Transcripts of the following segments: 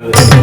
Thank uh you. -huh.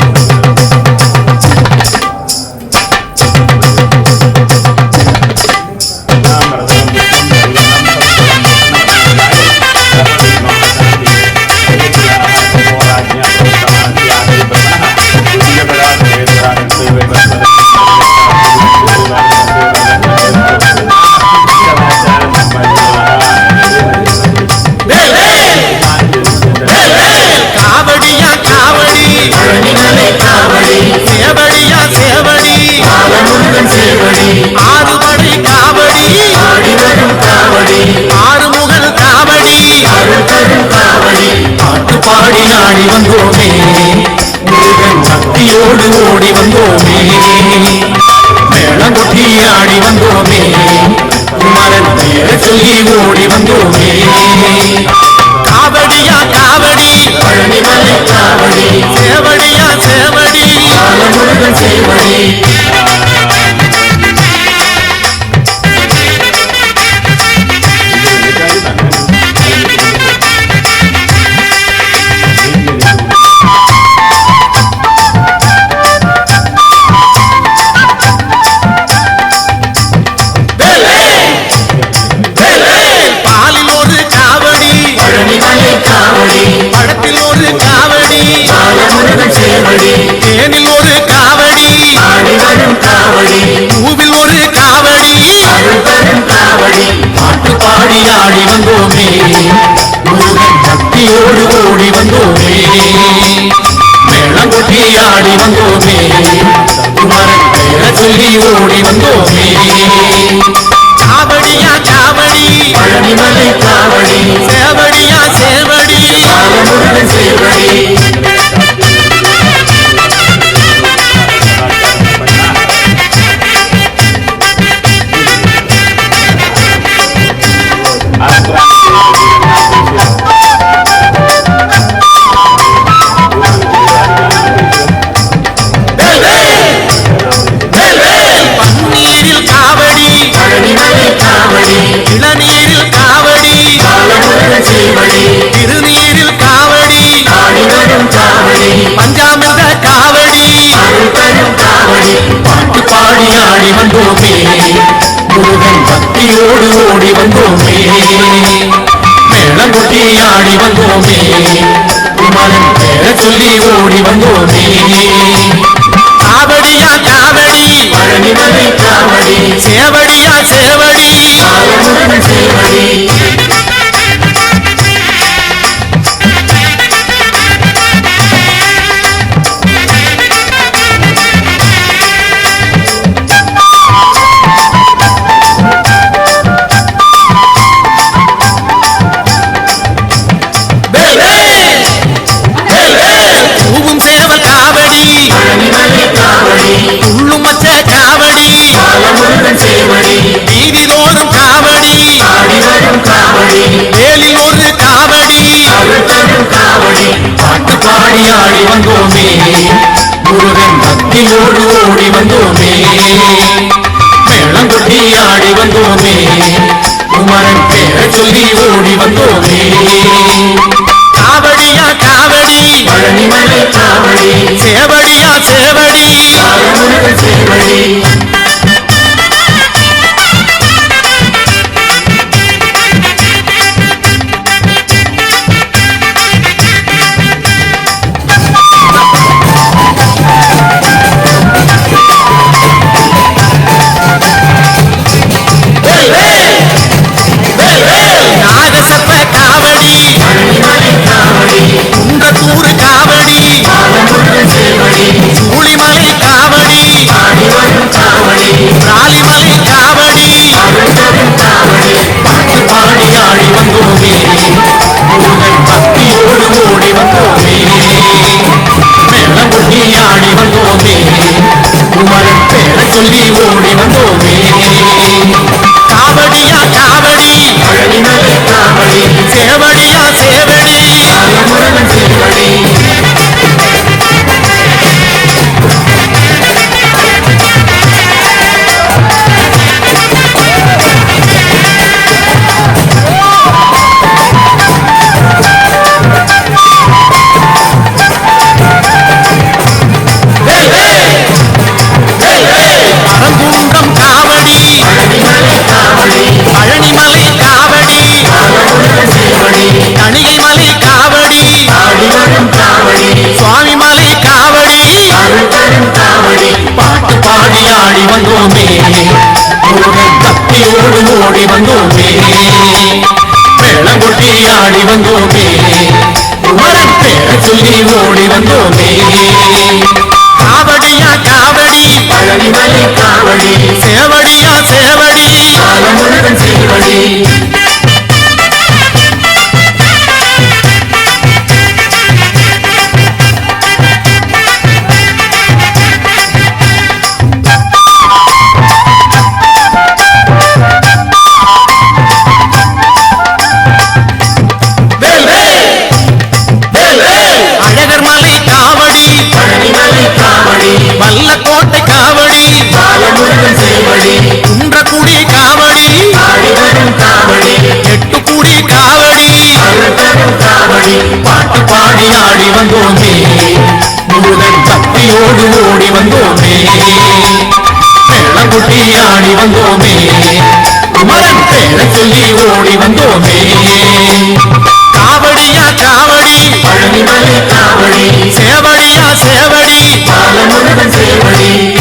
ஓடு ஓடி வந்தோமே. மேளம் கொட்டி ஆடி வந்தோமே. மரண சொல்லி ஓடி வந்தோமே. வந்தோமே சகுமாரன் பேர சொல்லி ஓடி வந்தோமே சாவடியா சாவடி பழனிமலை காவடி. சேவடியா சேவடி. சேவடி. சேவடியா சேவடி. சேவடி வந்தோமே. உனக்கு சொல்லி ஓடி வந்தோமே. காவடியா காவடி பழனி மலை காவடி. சேவடியா சேவடி. காலம் சேவடி. ஓடு ஓடி வந்தோமே. வெள்ளங்குட்டி ஆடி வந்தோமே. குமரன் பேர சொல்லி ஓடி வந்தோமே. காவடியா காவடி பழனிமலை காவடி சேவடியா சேவடி காலம் சேவடி.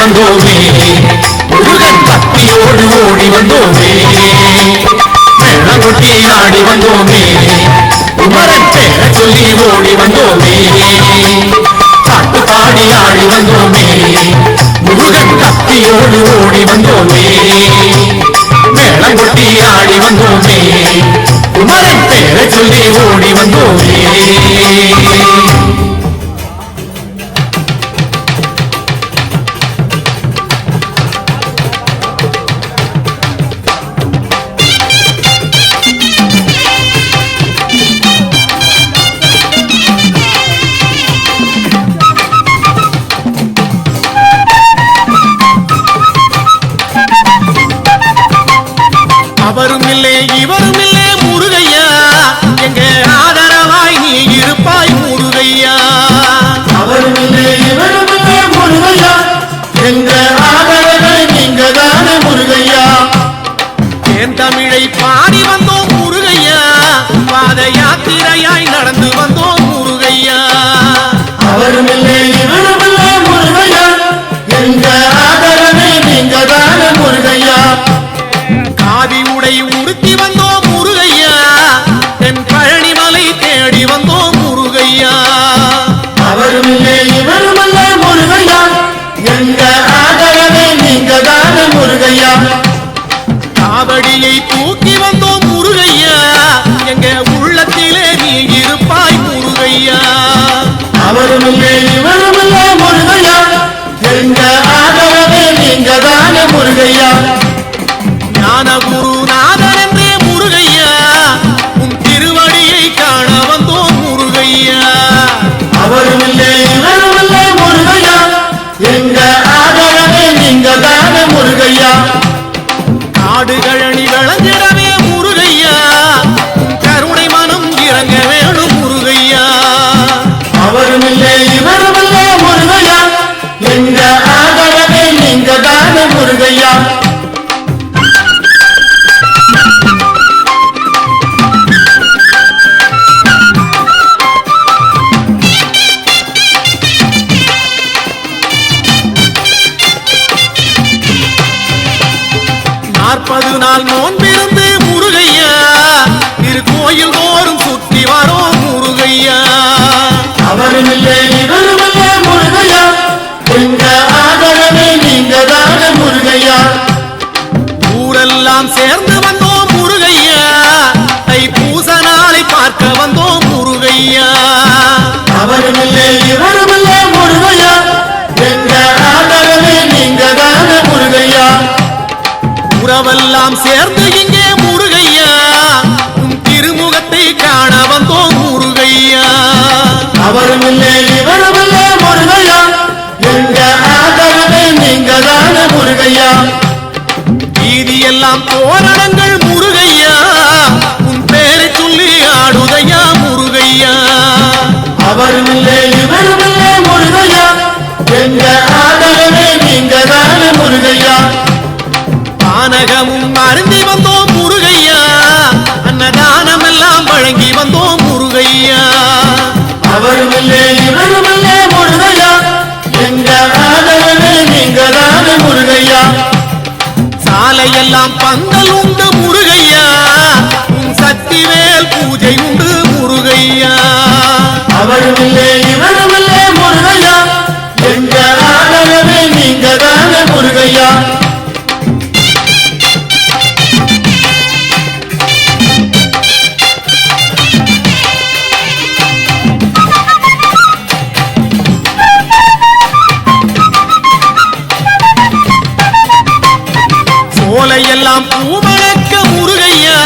வந்தோமே. முருகன் பக்தியோடு ஓடி வந்தோமே. வெள்ளகுட்டி ஆடி வந்தோமே. உமரன் பேர சொல்லி ஓடி வந்தோமே. பாட்டு பாடி ஆடி வந்தோமே. முருகன் பக்தியோடு ஓடி வந்தோமே. மேளங்குட்டி ஆடி வந்தோமே. உமரன் பேர சொல்லி ஓடி வந்தோமே. எல்லாம் சேர்ந்து வந்தோம் முருகையா. தை பூச நாளை பார்க்க வந்தோம் முருகையா. அவருமில்லை இவருமில்லை முருகையா. எங்க ஆதரவு நீங்க தான முருகையா. உறவெல்லாம் சேர்ந்து இங்கே முருகையா. உன் திருமுகத்தை காண வந்தோம் முருகையா. அவருமில்லை இவருமில்லை முருகையா. எங்க ஆதரவு நீங்க தான முருகையா. வீதியெல்லாம் தோரணங்கள் முருகையா. உன் பேரை சொல்லி ஆடுதையா முருகையா. அவருமில்லை இவருமில்லை முருகையா. எங்க ஆதரவே நீங்க தானே முருகையா. பானகமும் அருந்தி வந்தோம் முருகையா. அன்னதானம் எல்லாம் வழங்கி வந்தோம் மாலையெல்லாம் பந்தல் உண்டு முருகையா? உன் சக்திவேல் பூஜை உண்டு முருகையா? அவருமில்லை இவருமில்லை முருகையா? எங்க ஆதரவே நீங்க தானே முருகையா? சோலையெல்லாம் பூமணக்க முருகையா?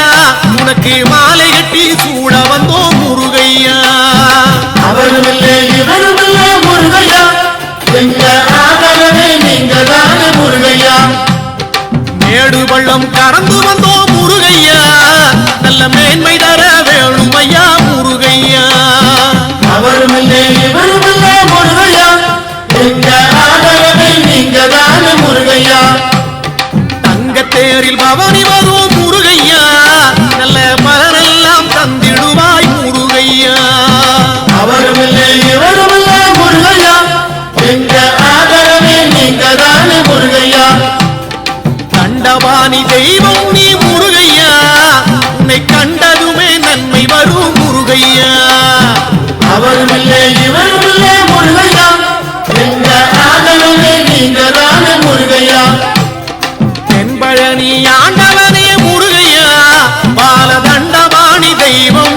உனக்கு மாலை கட்டி சூட வந்தோம் முருகையா? அவருமில்லை இவருமில்லை முருகையா. எங்க ஆதரவே நீங்க தானே முருகையா. மேடு பள்ளம் கடந்து வந்தோம் கண்டவாணி தெய்வம் நீ முருகையா? உன்னை கண்டதுமே நன்மை வரும் முருகையா? அவருமில்லை இவருமில்லை முருகையா. எங்க ஆதரவே நீங்க தானே முருகையா. தென்பழனி ஆண்டவனே முருகையா? பாலதண்டவாணி தெய்வம்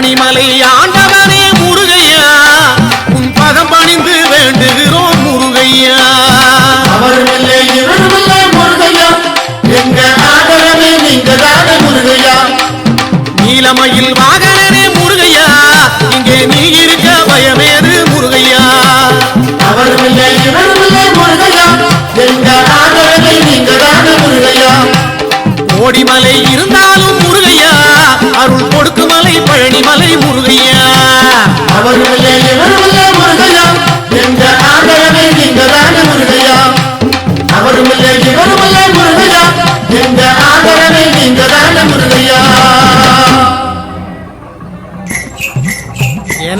பழனிமலை ஆண்டவனே முருகையா உன் பதம் பணிந்து வேண்டுகிறோம் முருகையா. அவருமில்லை இவருமில்லை முருகையா. எங்க ஆதரவே நீங்க தானே முருகையா. நீலமயில் வாகனனே முருகையா இங்கே நீ இருக்க பயமேது முருகையா. அவருமில்லை இவருமில்லை முருகையா. எங்க ஆதரவை நீங்க தானே முருகையா. கோடிமலை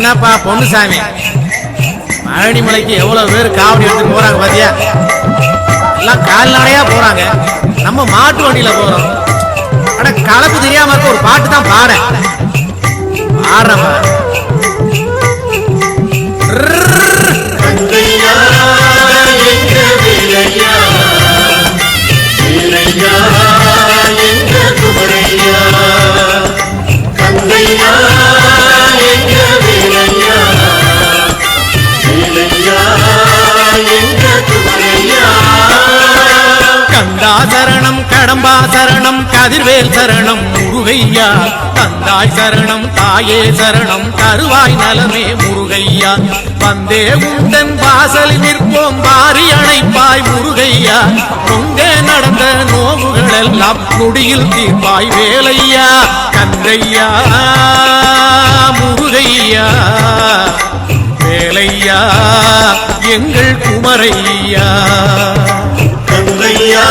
என்னப்பா பொன்னுசாமி? பழனி மலைக்கு எவ்வளவு பேர் காவடி எடுத்துட்டு போறாங்க பாத்தியா? எல்லாம் கால்நடையா போறாங்க. நம்ம மாட்டு வண்டியில போறோம். ஆனா கலப்பு தெரியாம இருக்க ஒரு பாட்டு தான் பாட பாடுறப்ப கடம்பா சரணம் கதிர்வேல் சரணம் முருகையா. தந்தாய் சரணம் தாயே சரணம் தருவாய் நலமே முருகையா. வந்தே உண்டன் வாசலில் நிற்போம் பாரி அணைப்பாய் முருகையா. பொங்கே நடந்த நோவுகள் எல்லாம் குடியில் தீர்ப்பாய் வேலையா. கந்தையா முருகையா. வேலையா எங்கள் குமரையா. கங்கையா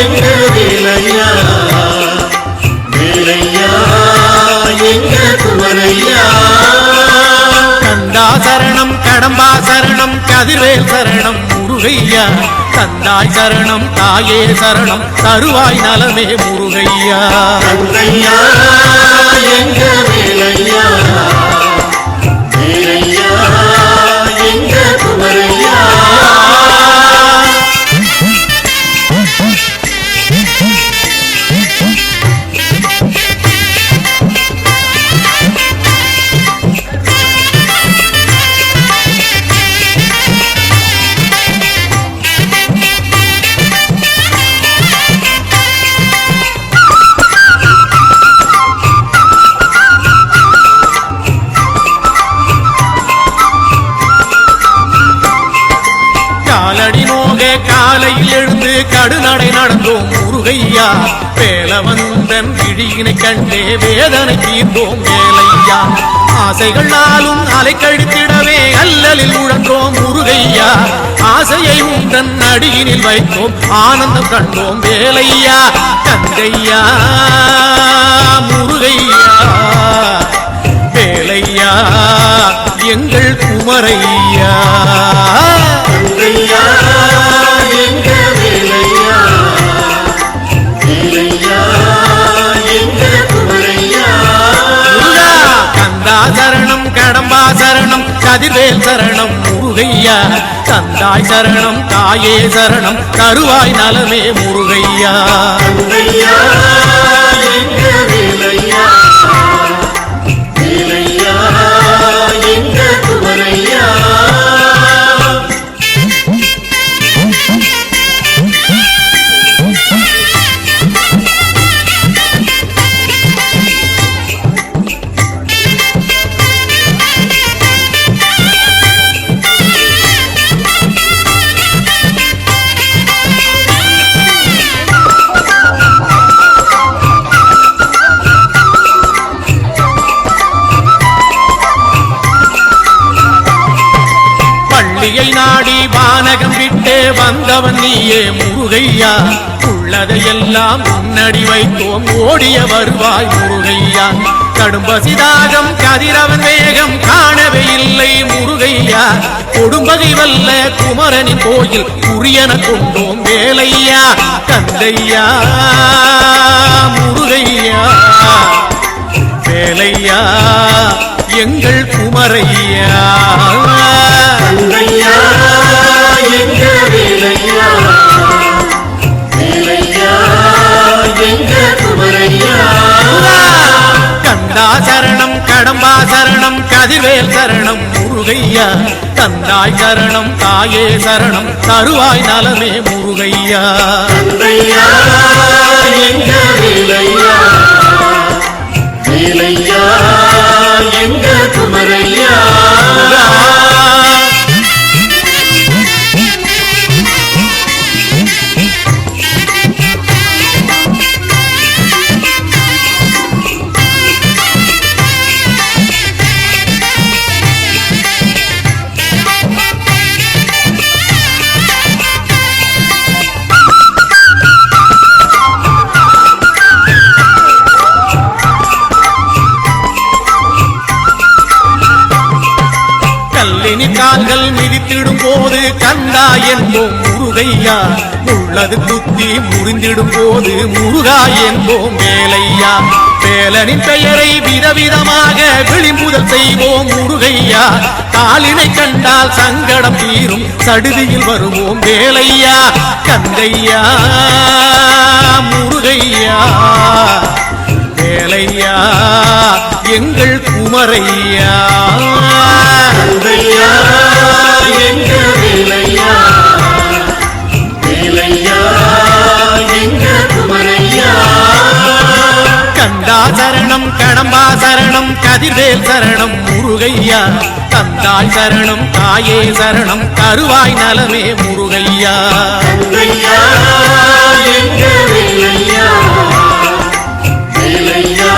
எங்க வீரையா வீரையா எங்க குமரையா? கந்தா சரணம் கடம்பா சரணம் கதிர்வேல் சரணம் முருகையா? தந்தாய் சரணம் தாயே சரணம் தருவாய் நலமே முருகையா? எங்க வீரையா கடுநடை நடந்தோம் முருகையா. வேலவந்தன் விழியினை கண்டே வேதனை தீர்ந்தோம் வேலையா ஆசைகள் நாளும் அலைக்கழித்திடவே அல்லலில் உழன்றோம் முருகையா. ஆசையை உந்தன் அடியினில் வைத்தோம் ஆனந்தம் கண்டோம் வேலையா. கங்கையா முருகையா. வேலையா எங்கள் குமரையா. கதிர்வேல் சரணம் முருகையா. தந்தாய் சரணம் தாயே சரணம் தருவாய் நலமே முருகையா. முருகையா. நாடி வானகம் விட்டு வந்தவன் நீயே முருகையா. உள்ளதையெல்லாம் முன்னடி வைத்தோம் ஓடிய வருவாய் முருகையா. கடும்பசிதாகம் கதிரவன் வேகம் காணவே இல்லை முருகையா. கொடும்பகை வல்ல குமரனின் கோயில் புரியன கொண்டோம் வேலையா. கந்தையா முருகையா. வேலையா. எங்கள் குமரையா. கண்டா சரணம் கடம்பா சரணம் கதிர்வேல் சரணம் முருகையா. தந்தாய் சரணம் தாயே சரணம் தருவாய் நலமே முருகையா. எங்க வேலையா? எங்க குமரையா கால்கள் மிதித்திடும் போது கந்தா என்போம். முருகையா உள்ளது குத்தி முறிந்திடும் போது முருகா என்போம். மேலையா வேலனின் பெயரை விதவிதமாக விளிம்புதல் செய்வோம். முருகையா காலினை கண்டால் சங்கடம் தீரும். சடுதியில் வருவோம். வேலையா கந்தையா முருகையா வேலையா எங்கள் குமரையா. எங்க வேலையா வேலையா எங்க குமரையா கந்தா சரணம் கடம்பா சரணம் கதிர்வேல் சரணம் முருகையா. தந்தாய் சரணம் தாயே சரணம் கருவாய் நலமே முருகையா. ஐயா எங்க வேலையா? வேலையா?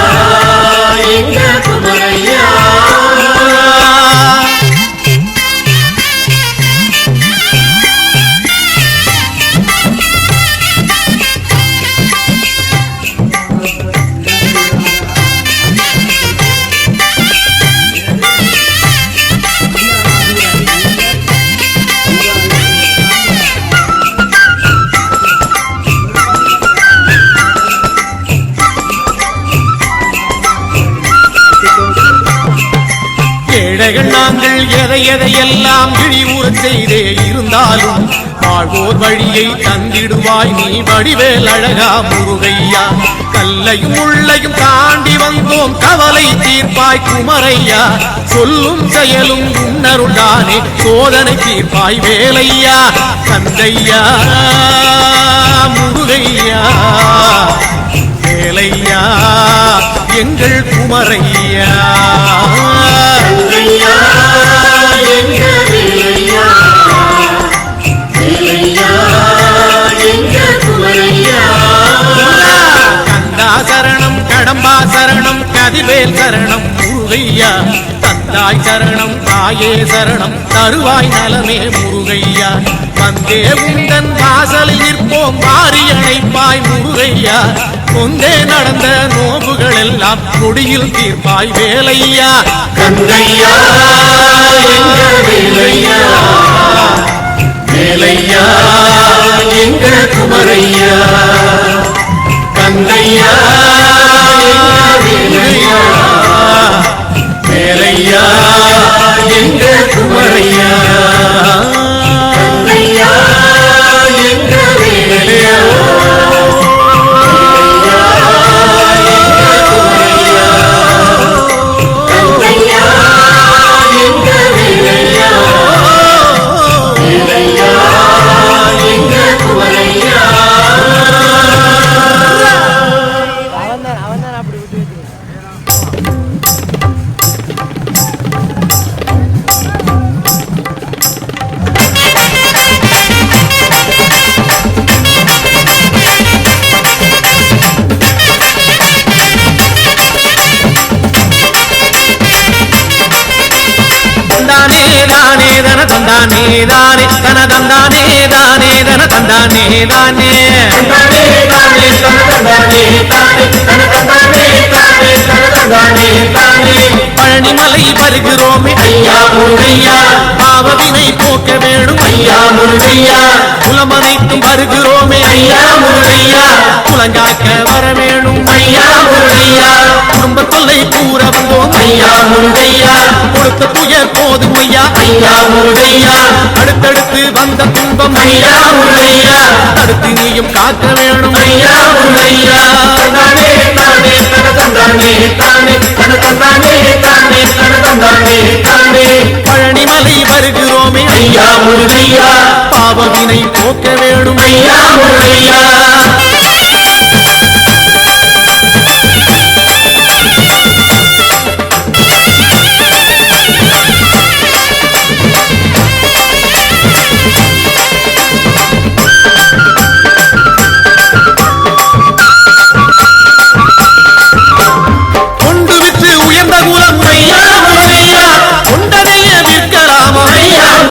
நாங்கள் எதை எதையெல்லாம் இழிவுறச் செய்தே இருந்தாலும் வாழ்வோர் வழியை தந்திடுவாய் நீ வடிவேல் அழகா முருகையா. கல்லையும் உள்ளையும் தாண்டி வந்தோம் கவலை தீர்ப்பாய் குமரையா. சொல்லும் செயலும் உன்னருள்தானே சோதனை தீர்ப்பாய் வேலையா. தந்தையா முருகையா வேலையா எங்கள் குமரையா. சரணம் கடம்பா சரணம் கதிவேல் சரணம். முருகையா தந்தாய் சரணம் தாயே சரணம் தருவாய் நலமே முருகையா. வந்தே உந்தன் வாசலில் நிற்போம் வாரி அணைப்பாய் முருகையா. கொந்தே நடந்த நோவுகள் எல்லாம் கொடியில் தீர்ப்பாய் வேலையா. கந்தையா வேலையா. வேலையா எங்கள் குமரையா. தந்தானே தானே தன தந்தானே தானே தன தந்தானே தானே பழனிமலை வருகிறோமே ஐயா முருகையா பாவவினை போக்க வேணும் ஐயா முருகையா. குலமனைக்கும் வருகிறோமே ஐயா முருகையா. குலங்காக்க வர வேணும் ஐயா முருகையா. குடும்ப தொல்லை கூற வந்தோம் ஐயா முருகையா. கொடுத்த துயர் போதும் ஐயா ஐயா முருகையா. அடுத்தடுத்து வந்த துன்பம் ஐயா முருகையா. அடுத்து நீயும் காக்க வேணும் ஐயா முருகையா. தானே தானே தானே தானே தானே தானே தானே தானே தானே. வருகிறோமே ஐயா. முருகையா. பாவவினை போக்க வேணும் ஐயா முருகையா.